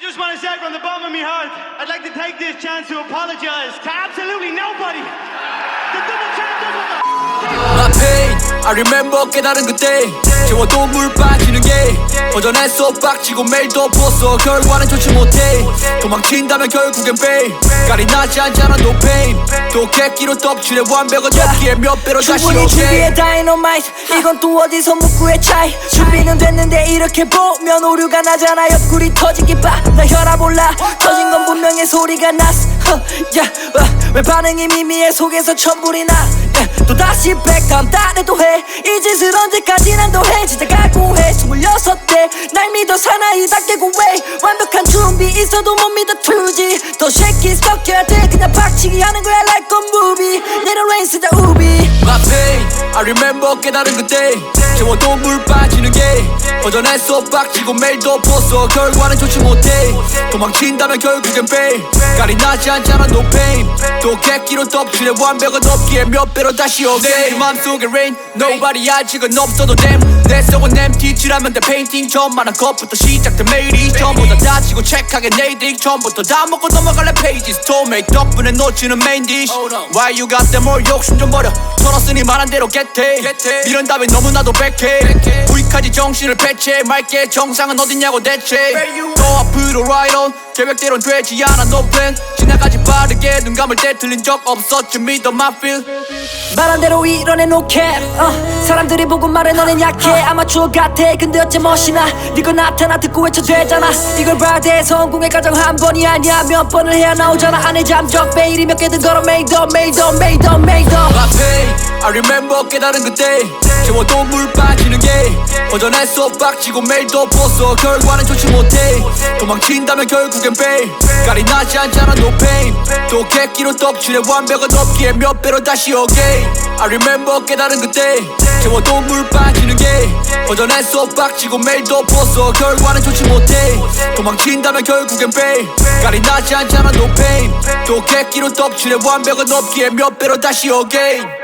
I just want to say from the bottom of my heart, I'd like to take this chance to apologize. To I remember 깨달은 그때 채워도 물 빠지는 게 허전했어 빡치고 매일 덮었어. 결과는 좋지 못해. 도망친다면 결국엔 fail 깔이 나지 않잖아 no pain. 또 객기로 떡칠해 완벽은 없기에 몇 배로 다시 충분히 준비해 다이너마이트. 이건 또 어디서 묵구의 차이. 준비는 됐는데 이렇게 보면 오류가 나잖아. 옆구리 터지기 봐나 혈압 올라. 터진 건 분명 히 소리가 났어 야, 어, 왜 반응이 미미해 속에서 천불이 나 야, 또다시 백담 따내도 해이 짓을 언제까지 난 더해. 진짜 각오해. 스물여섯 대날 믿어 사나이답게 고해 완벽한 준비 있어도 못 믿어 투지. 더 쉐키 섞여야 돼 그냥 박치기 하는 거야 like a movie. 내려 레인스 다 우비. My pain I remember 깨달은 그때 채워도 물 빠지는 게 허전했어 빡치고 매일 덮었어. 결과는 좋지 못해. 도망친다면 결국엔 fail. 깔이 나지 않잖아 no pain. 또 객기로 떡칠해 완벽은 없기에 몇 배로 다시 오게. 내 맘속에 rain. Nobody 아직은 없어도 damn. 내 속은 empty 칠하면 돼 painting. 처음 말한 것부터 시작된 매일이 처음보다 다치고 체크하게 내일이 처음부터 다 먹고 넘어갈래 make 덕분에 놓치는 main dish. Why you got them all 욕심 좀 버려. 털었으니 말한 대로 get it. 이런 답이 너무나도 백해. 부익하지 정신을 배체 맑게 정상은 어딨냐고 대체. 또 앞으로 right on. 계획대로는 되지 않아 no plan. 지나가지 빠르게 눈 감을 때 틀린 적 없었지 믿어 my feel. 말한 대로 이뤄내 no cap 어, 사람들이 보고 말해 너넨 약해. 아마추어 같아. 근데 어째 멋이나. 네가 나타나 듣고 외쳐 되잖아. 이걸 봐야 돼. 성공의 가정 한 번이 아니야. 몇 번을 해야 나오잖아 안에 잠적 베일이 몇 개든 걸어 made up made up made up made up My pain I remember 깨달은 그때 채워도 물 빠지는 게 허전했어 빡치고 매일 덮었어. 결과는 좋지 못해. 도망친다면 결국엔 fail. 깔이 나지 않잖아 no pain. 또 객기로 떡칠해 완벽은 없기에 몇 배로 다시 오게 I remember 깨달은 그때 채워도 물 빠지는 게 허전했어 빡치고 매일 덮었어. 결과는 좋지 못해. 도망친다면 결국엔 fail. 깔이 나지 않잖아 no pain. 또 객기로 떡칠해 완벽은 없기에 몇 배로 다시 오게